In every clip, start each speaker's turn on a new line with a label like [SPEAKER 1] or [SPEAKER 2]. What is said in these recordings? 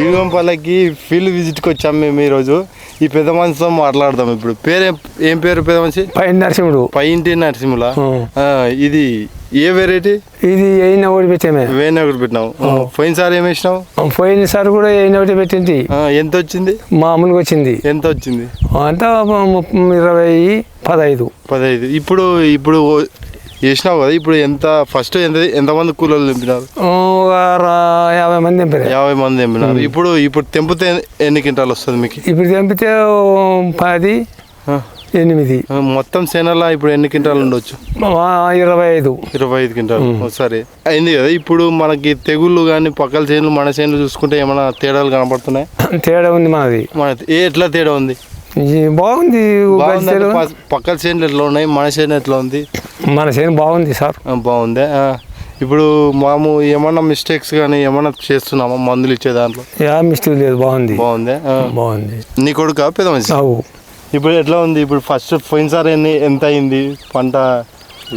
[SPEAKER 1] ఇరుగంపల్లకి field విజిట్కి వచ్చాం మేము ఈరోజు. ఈ పెద్ద మనిషితో మాట్లాడదాం ఇప్పుడు. పేరు ఏం పేరు పెద్ద మనిషి?
[SPEAKER 2] పైన నరసింహుడు.
[SPEAKER 1] పై ఇంటి నరసింహుల. ఇది ఏ వెరైటీ?
[SPEAKER 2] ఇది అయిన ఒకటి పెట్టామే.
[SPEAKER 1] వేరే ఒకటి పెట్టినావు. పోయినసారి ఏం వేసినావు?
[SPEAKER 2] పోయినసారి కూడా అయిన ఒకటి పెట్టింది.
[SPEAKER 1] ఎంత వచ్చింది
[SPEAKER 2] మామూలుగా వచ్చింది
[SPEAKER 1] ఎంత వచ్చింది
[SPEAKER 2] అంతా ముప్ప- ఇరవై పదహైదు.
[SPEAKER 1] పదహైదు. ఇప్పుడు ఇప్పుడు వేసినావు కదా ఇప్పుడు ఎంత ఫస్ట్ ఎంత ఎంతమంది కూలీలు దింపినారు
[SPEAKER 2] ఒక రా- యాభై మంది తెంపారు
[SPEAKER 1] యాభై మంది దింపినారు ఇప్పుడు ఇప్పుడు తెంపితే ఎన్ని క్వింటాలు వస్తుంది మీకు?
[SPEAKER 2] ఇప్పుడు తెంపితే పది ఎనిమిది.
[SPEAKER 1] మొత్తం సేనలా ఇప్పుడు ఎన్ని క్వింటాలు ఉండొచ్చు?
[SPEAKER 2] ఇరవై ఐదు.
[SPEAKER 1] ఇరవై ఐదు క్వింటాలు. సరే. అయింది కదా ఇప్పుడు మనకి తెగుళ్ళు కానీ పక్కల చేనులు మన చేనులు చూసుకుంటే ఏమైనా తేడాలు కనపడుతున్నాయి?
[SPEAKER 2] తేడా ఉంది మనది
[SPEAKER 1] మన ఏ ఎట్లా తేడా ఉంది?
[SPEAKER 2] బాగుంది
[SPEAKER 1] బాగుందంటే
[SPEAKER 2] గజ్జలు.
[SPEAKER 1] ప- పక్కల చేనులు ఎట్లా ఉన్నాయి? మన చేను ఎట్లా ఉంది?
[SPEAKER 2] మన చేను బాగుంది సార్.
[SPEAKER 1] బాగుందే? ఇప్పుడు మాము ఏమన్నా మిస్టేక్స్ కానీ ఏమన్నా చేస్తున్నామా? మందులు ఇచ్చే దాంట్లో?
[SPEAKER 2] యా మిస్టేక్ లేదు. బాగుంది.
[SPEAKER 1] బాగుందే.
[SPEAKER 2] బాగుంది.
[SPEAKER 1] నీ కొడుక? పెద్ద
[SPEAKER 2] అవు.
[SPEAKER 1] ఇప్పుడు ఎట్లా ఉంది? ఇప్పుడు ఫస్ట్ పోయినసారి ఎన్ని ఎంత అయింది? పంట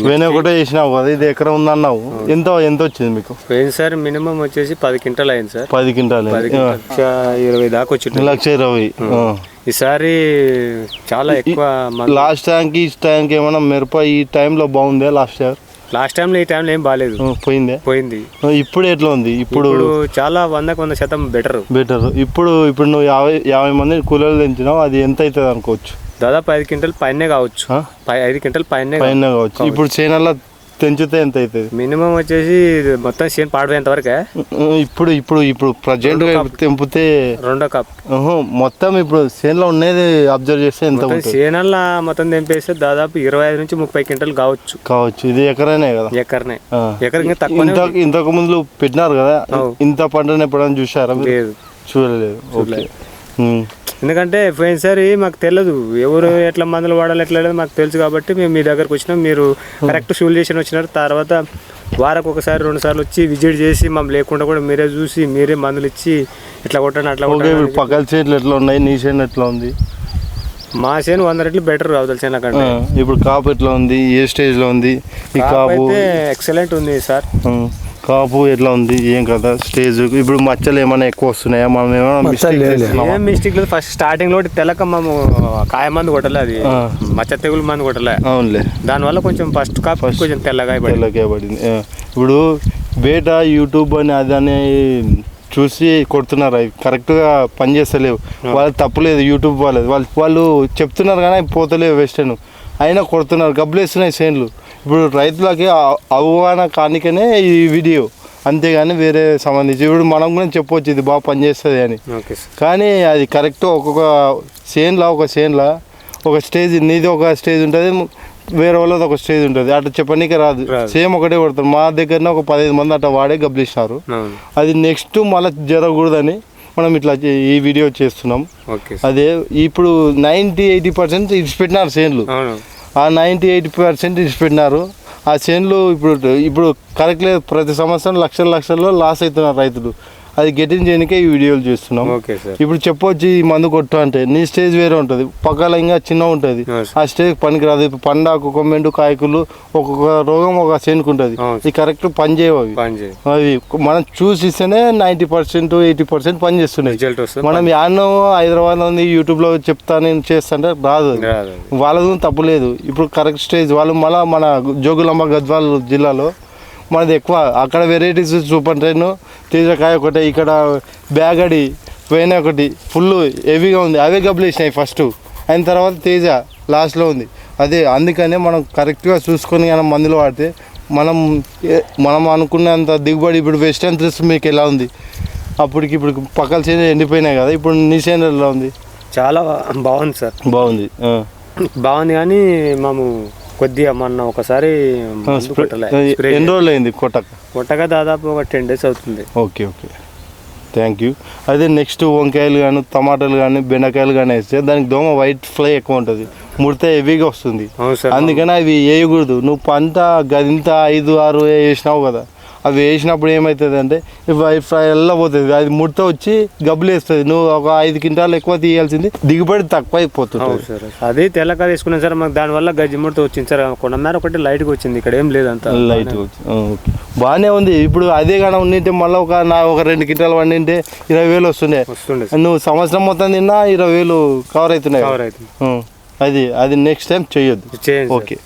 [SPEAKER 1] వేనే ఒకటే చేసినావు కదా ఇది ఎక్కడ ఉందన్నావు. ఎంత ఎంత వచ్చింది మీకు?
[SPEAKER 3] పోయినసారి మినిమం వచ్చేసి పది క్వింటల్ అయింది సార్.
[SPEAKER 1] పది క్వింటాలు.
[SPEAKER 3] లక్ష ఇరవై దాకా వచ్చింది.
[SPEAKER 1] లక్ష ఇరవై.
[SPEAKER 3] ఈసారి చాలా ఎక్కువ
[SPEAKER 1] లాస్ట్ టైంకి ఈ టైంకి ఏమైనా మిరప ఈ టైంలో బాగుందే లాస్ట్ ఇయర్?
[SPEAKER 3] లాస్ట్ టైంలో ఈ టైంలో ఏం బాగాలేదు.
[SPEAKER 1] పోయిందే?
[SPEAKER 3] పోయింది.
[SPEAKER 1] ఇప్పుడు ఎట్లా ఉంది? ఇప్పుడు
[SPEAKER 3] ఇప్పుడు చాలా వందకు వంద శాతం బెటర్
[SPEAKER 1] బెటర్ ఇప్పుడు ఇప్పుడు నువ్వు యాభై యాభై మంది కూలీలు తెంచినావు అది ఎంత అవుతుంది అనుకోవచ్చు?
[SPEAKER 3] దాదాపు ఐదు క్వింటల్ పైనే కావచ్చు. ఐదు క్వింటల్ పైనే
[SPEAKER 1] పైన కావచ్చు. ఇప్పుడు చేనల్లా తెంచితే ఎంత అవుతుంది
[SPEAKER 3] మినిమం వచ్చేసి మొత్తం చేను పాడిపోయేంత వరకే.
[SPEAKER 1] ఇప్పుడు ఇప్పుడు ఇప్పుడు ప్రజెంట్ తెంపితే
[SPEAKER 3] రెండో కప్.
[SPEAKER 1] మొత్తం ఇప్పుడు చేనులో ఉన్నది అబ్జర్వ్ చేస్తే ఎంత
[SPEAKER 3] చేనల్లా మొత్తం తెంపేస్తే దాదాపు ఇరవై ఐదు నుంచి ముప్పై క్వింటల్ కావచ్చు.
[SPEAKER 1] కావచ్చు. ఇది ఎకరైనా కదా?
[SPEAKER 3] ఎకరనే.
[SPEAKER 1] ఆ.
[SPEAKER 3] ఎకరికి తక్కువ
[SPEAKER 1] ఇంత ఇంతకు ముందు పెట్టినారు కదా? ఇంత పంటను ఎప్పుడైనా చూసారా చూడలేదు. ఓకే.
[SPEAKER 3] ఎందుకంటే పోయినసారి మాకు తెలియదు ఎవరు ఎట్లా మందులు వాడాలి ఎట్లా లేదు మాకు తెలుసు కాబట్టి మేము మీ దగ్గరకు వచ్చినాం. మీరు కరెక్ట్ షూల్ చేసి వచ్చినారు. తర్వాత వారకు ఒకసారి రెండు సార్లు వచ్చి విజిట్ చేసి మమ్మల్ని లేకుండా కూడా మీరే చూసి మీరే మందులు ఇచ్చి ఇట్లా కొట్టండి అట్లా కొట్టండి
[SPEAKER 1] పక్కల చేతులు ఎట్లా ఉన్నాయి? నీ చేను ఎట్లా ఉంది?
[SPEAKER 3] మా చేను వంద రెట్లు బెటర్ అవతల చేను కంటే
[SPEAKER 1] ఇప్పుడు కాపు ఎట్లా ఉంది? ఏ స్టేజ్లో ఉంది? ఈ
[SPEAKER 3] కాపు ఎక్సలెంట్ ఉంది సార్.
[SPEAKER 1] ఉమ్, కాపు ఎట్లా ఉంది ఏం కదా స్టేజ్ ఇప్పుడు మచ్చలు ఏమైనా ఎక్కువ వస్తున్నాయా? మనం ఏమైనా?
[SPEAKER 3] ఏం మిస్టేక్ లేదు. ఫస్ట్ స్టార్టింగ్లో తెలక మేము కాయ మందు కొట్టలే అది. మచ్చ తెగులు మందు కొట్టలే.
[SPEAKER 1] అవునులే.
[SPEAKER 3] దానివల్ల కొంచెం ఫస్ట్ కాపు. కొంచెం తెల్లగా
[SPEAKER 1] తెల్లకే పడింది. ఇప్పుడు బేట యూట్యూబ్ అని అది అని చూసి కొడుతున్నారు. అవి కరెక్ట్గా పనిచేస్తలేవు. వాళ్ళకి తప్పులేదు యూట్యూబ్ వాళ్ళది. వాళ్ళు వాళ్ళు చెప్తున్నారు కానీ పోతలేవు వెస్టర్న్ అయినా కొడుతున్నారు. గబ్బులేస్తున్నాయి చేన్లు. ఇప్పుడు రైతులకి అవగాహన కానికనే ఈ వీడియో. అంతేగాని వేరే సంబంధించి ఇప్పుడు మనం కూడా చెప్పొచ్చు ఇది బాగా పనిచేస్తుంది అని. కానీ అది కరెక్ట్ ఒక్కొక్క సేన్లా ఒక సేన్లా ఒక స్టేజ్ నీది ఒక స్టేజ్ ఉంటుంది వేరే వాళ్ళది ఒక స్టేజ్ ఉంటుంది. అట్లా చెప్పనీకే రాదు. సేమ్ ఒకటే కొడతారు. మా దగ్గరనే ఒక పదిహేను మంది అట్లా వాడే గబ్బిలిస్తారు
[SPEAKER 3] అవును.
[SPEAKER 1] అది నెక్స్ట్ మళ్ళీ జరగకూడదని మనం ఇట్లా ఈ వీడియో చేస్తున్నాం. అదే ఇప్పుడు నైంటీ ఎయిటీ పర్సెంట్ ఇడిచిపెట్టినారు సేన్లు ఆ నైంటీ ఎయిటీ పర్సెంట్ ఇడిచిపెట్టినారు ఆ చేనులు ఇప్పుడు ఇప్పుడు కరెక్ట్ లేదు. ప్రతి సంవత్సరం లక్షల లక్షల్లో లాస్ అవుతున్నారు రైతులు. అది గెటింగ్ చేయడానికే ఈ వీడియోలు చేస్తున్నాం.
[SPEAKER 3] Okay sir.
[SPEAKER 1] ఇప్పుడు చెప్పొచ్చు ఈ మందు కొట్టు అంటే నీ స్టేజ్ వేరే ఉంటుంది. పక్కల ఇంకా చిన్న ఉంటుంది. ఆ స్టేజ్ పనికిరాదు. ఇప్పుడు పండాకు కొమ్మెండు కాయకులు ఒక్కొక్క రోగం ఒక చేనుకు ఉంటుంది. ఇది కరెక్ట్ పని చేయవు అవి. మనం చూసి ఇస్తేనే నైంటీ పర్సెంట్ ఎయిటీ పర్సెంట్ పని చేస్తున్నాయి. మనం యాన్నో హైదరాబాద్ ఉంది యూట్యూబ్లో చెప్తా నేను చేస్తాంటే రాదు. వాళ్ళది తప్పు లేదు. ఇప్పుడు కరెక్ట్ స్టేజ్ వాళ్ళు మళ్ళీ మన జోగులాంబ గద్వాల్ జిల్లాలో మనది ఎక్కువ. అక్కడ వెరైటీస్ సూపర్ ట్రైన్ తేజకాయ ఒకటి ఇక్కడ బ్యాగడి పోయిన ఒకటి ఫుల్ హెవీగా ఉంది. అవే గబ్బులు వేసినాయి ఫస్ట్ అయిన తర్వాత తేజ లాస్ట్లో ఉంది. అదే అందుకనే మనం కరెక్ట్గా చూసుకొని మనం మందులు వాడితే మనం మనం అనుకున్నంత దిగుబడి ఇప్పుడు వెస్టర్న్ త్రిస్ మీకు ఎలా ఉంది? అప్పటికి ఇప్పుడు పక్కల చేను ఎండిపోయినాయి కదా ఇప్పుడు నీ చేను ఎలా ఉంది.
[SPEAKER 3] చాలా బాగుంది సార్.
[SPEAKER 1] బాగుంది.
[SPEAKER 3] బాగుంది కానీ మేము కొద్దిగా మొన్న ఒకసారి
[SPEAKER 1] ఎన్ని రోజులు అయింది కొట్టక?
[SPEAKER 3] కొట్టగా దాదాపు ఒక టెన్ డేస్ అవుతుంది.
[SPEAKER 1] Okay okay. థ్యాంక్ యూ అదే నెక్స్ట్ వంకాయలు కానీ టమాటాలు కానీ బెండకాయలు కానీ వేస్తే దానికి దోమ వైట్ ఫ్లై ఎక్కువ ఉంటుంది. ముడితే హెవీగా వస్తుంది. అందుకని అవి వేయకూడదు. నువ్వు పంట గదింత ఐదు ఆరు వేసినావు కదా. అవి వేసినప్పుడు ఏమవుతుంది అంటే ఎల్ల పోతుంది. అది ముడత వచ్చి గబ్బులు వేస్తుంది నువ్వు ఒక ఐదు క్వింటాలు ఎక్కువ తీయాల్సింది దిగుబడి తక్కువ అయిపోతుంది
[SPEAKER 3] అదే తెల్లకాయ తీసుకున్నాం సార్ మాకు దానివల్ల గజ్జిముడితో వచ్చింది సార్. కొనమేర ఒకటి లైట్గా వచ్చింది ఇక్కడ ఏం లేదు అంత.
[SPEAKER 1] లైట్ బాగానే ఉంది. ఇప్పుడు అదే కానీ ఉండింటే మళ్ళీ ఒక నా ఒక రెండు క్వింటాలు వండింటే ఇరవై వేలు వస్తుండే నువ్వు సంవత్సరం మొత్తం తిన్నా ఇరవై వేలు కవర్ అవుతున్నాయి.
[SPEAKER 3] కవర్ అవుతుంది.
[SPEAKER 1] అది అది నెక్స్ట్ టైం చేయొద్దు. ఓకే